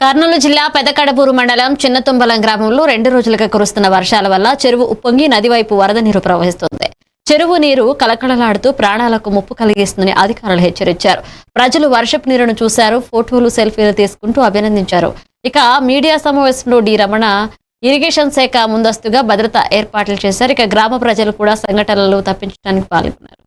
కర్నూలు జిల్లా పెదకడపూరు మండలం చిన్నతుంబలం గ్రామంలో రెండు రోజులుగా కురుస్తున్న వర్షాల వల్ల చెరువు ఉప్పొంగి నది వైపు వరద నీరు ప్రవహిస్తుంది. చెరువు నీరు కలకలలాడుతూ ప్రాణాలకు ముప్పు కలిగిస్తుందని అధికారులు హెచ్చరించారు. ప్రజలు వర్షపు నీరును చూశారు ఫోటోలు సెల్ఫీలు తీసుకుంటూ అభినందించారు. ఇక మీడియా సమావేశంలో డి రమణ ఇరిగేషన్ శాఖ ముందస్తుగా భద్రతా ఏర్పాట్లు చేశారు. ఇక గ్రామ ప్రజలు కూడా సంఘటనలు తప్పించడానికి పాల్గొన్నారు.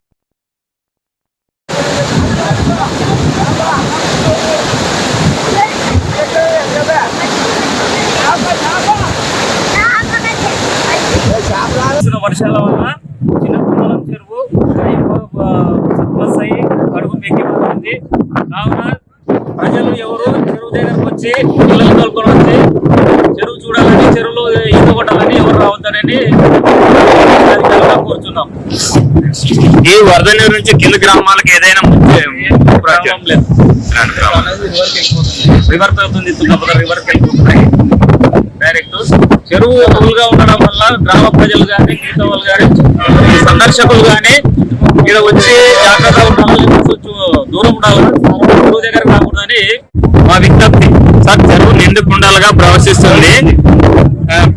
కురిసిన వర్షాల వల్ల చిన్న కుండలం చెరువు సర్ప్లస్ అయ్యి అడుగు మెక్కిపోతుంది కావున ప్రజలు ఎవరు చెరువు దగ్గరకు వచ్చి పిల్లలు తోలుకొని వచ్చి చెరువు చూడాలని చెరువులో ఈత కొట్టాలని ఎవరు రావద్దని అధికారులుగా కోరుతున్నాం ఈ వరద నీరు నుంచి కింద గ్రామాలకు ఏదైనా ప్రాబ్లం లేదు. రివర్ అవుతుంది తుంగభద్ర రివర్ వెళ్ళిపోతున్నాయి డైరెక్ట్ చెరువు ఫుల్గా ఉండడం వల్ల గ్రామ ప్రజలు కానీ మిగతా వాళ్ళు కానీ సందర్శకులు కానీ ఇక్కడ వచ్చి జాగ్రత్తగా ఉండాలి కొంచెం దూరం ఉండాలి చెరువు దగ్గర రాకూడదని మా విజ్ఞప్తి. సార్ చెరువు నిండు కుండలుగా ప్రవహిస్తుంది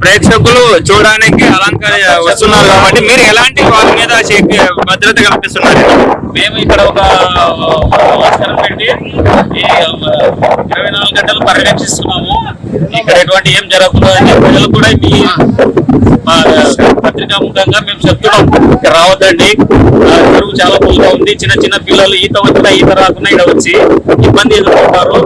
ప్రేక్షకులు చూడడానికి అలంకార వస్తున్నారు కాబట్టి మీరు ఎలాంటి చేసి భద్రత కల్పిస్తున్నారు. మేము ఇక్కడ ఒక పెట్టి ఇరవై నాలుగు గంటలు పర్యవేక్షిస్తున్నాము. ఇక్కడ ఎటువంటి ఏం జరగకుండా ప్రజలు కూడా మీ పత్రికా ముఖంగా మేము చెప్తున్నాం. ఇక్కడ రావద్దండి. చెరువు చాలా పూలుగా ఉంది. చిన్న చిన్న పిల్లలు ఈత వచ్చినా ఈత రాకుండా ఇక్కడ వచ్చి ఇబ్బంది ఎదుర్కొంటారు.